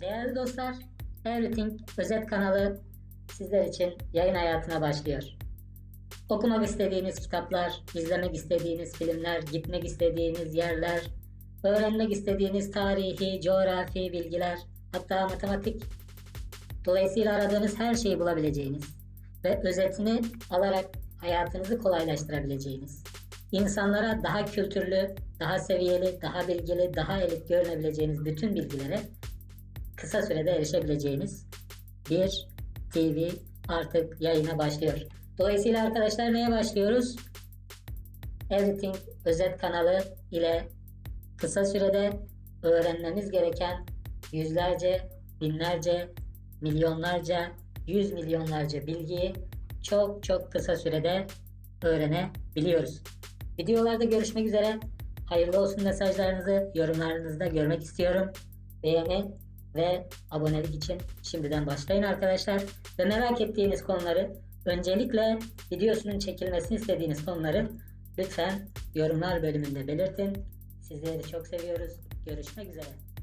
Değerli dostlar, Everything Özet kanalı sizler için yayın hayatına başlıyor. Okumak istediğiniz kitaplar, izlemek istediğiniz filmler, gitmek istediğiniz yerler, öğrenmek istediğiniz tarihi, coğrafi bilgiler, hatta matematik. Dolayısıyla aradığınız her şeyi bulabileceğiniz ve özetini alarak hayatınızı kolaylaştırabileceğiniz, insanlara daha kültürlü, daha seviyeli, daha bilgili, daha elit görünebileceğiniz bütün bilgilere kısa sürede erişebileceğiniz bir TV artık yayına başlıyor. Dolayısıyla arkadaşlar neye başlıyoruz? Everything özet kanalı ile kısa sürede öğrenmemiz gereken yüzlerce, binlerce, milyonlarca, yüz milyonlarca bilgiyi çok çok kısa sürede öğrenebiliyoruz. Videolarda görüşmek üzere. Hayırlı olsun mesajlarınızı yorumlarınızda görmek istiyorum. Beğeni ve abonelik için şimdiden başlayın arkadaşlar. Ve merak ettiğiniz konuları öncelikle videosunun çekilmesini istediğiniz konuları lütfen yorumlar bölümünde belirtin. Sizleri çok seviyoruz. Görüşmek üzere.